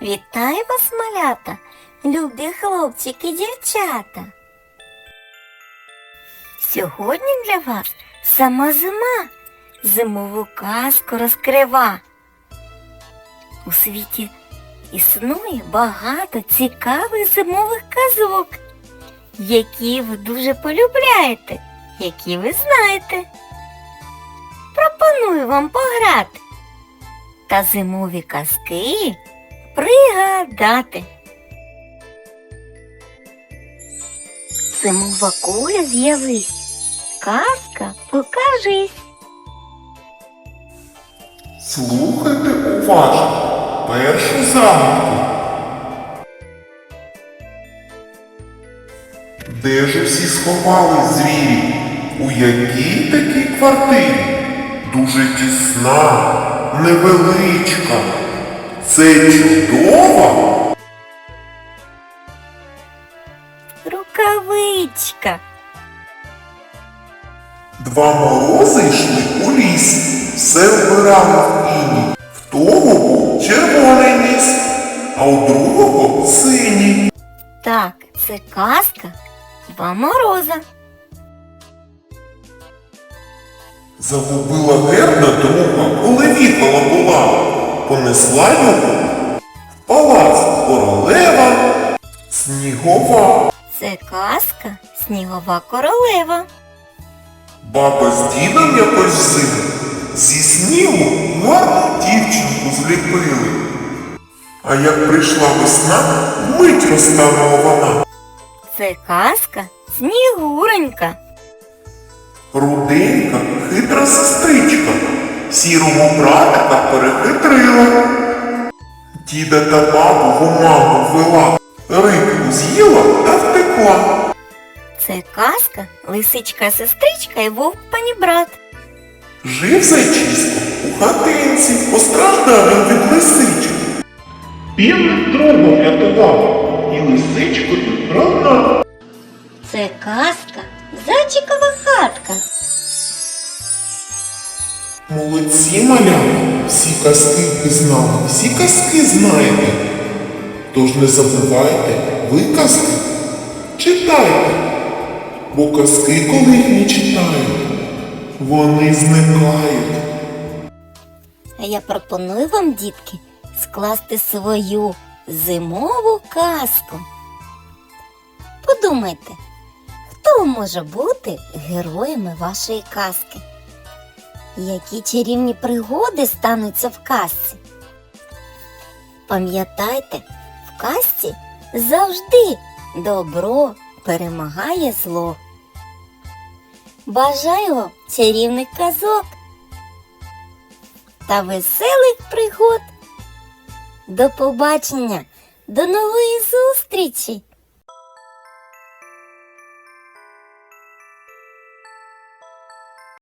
Вітаю вас, малята, любі хлопчики дівчата. Сьогодні для вас сама зима зимову казку розкрива. У світі існує багато цікавих зимових казок, які ви дуже полюбляєте, які ви знаєте. Пропоную вам пограти та зимові казки пригадати. Зимова куля з'явись, казка покажись. Слухайте уважно першу загадку. Де ж усі сховались звірі? У якій такій квартирі? Дуже тісна, невеличка. Це чудова. Рукавичка. Два морози йшли у ліс, все вбирали в іні. В того був червоний ніс, а у другого синій. Так, це казка Два мороза. Загубила герда друга, коли віхола була, понесла його в палац королева снігова. Це казка Снігова королева. Баба з дідом якось взиму зі снігу гарну дівчинку зліпили. А як прийшла весна, мить розтанула вона. Це казка Снігуренька. Руденька, хитра сестричка, сірого братика перехитрила. Діда та бабу в оману ввела, рибку з'їла та втекла. Це казка Лисичка сестричка і вовк панібрат. Жив зайчисько у хатинці, постраждав він від лисички. Півник другу врятував, і лисичку тут прогнав. Це казка Зайчикова хатка. Молодці маляки, всі казки пізнали, всі казки знаєте. Тож не забувайте, ви казки читайте, бо казки, коли їх не читають, вони зникають. А я пропоную вам, дітки, скласти свою зимову казку. Подумайте, хто може бути героями вашої казки? Які чарівні пригоди стануться в казці? Пам'ятайте, в казці завжди добро перемагає зло. Бажаю вам чарівних казок та веселих пригод. До побачення, до нової зустрічі!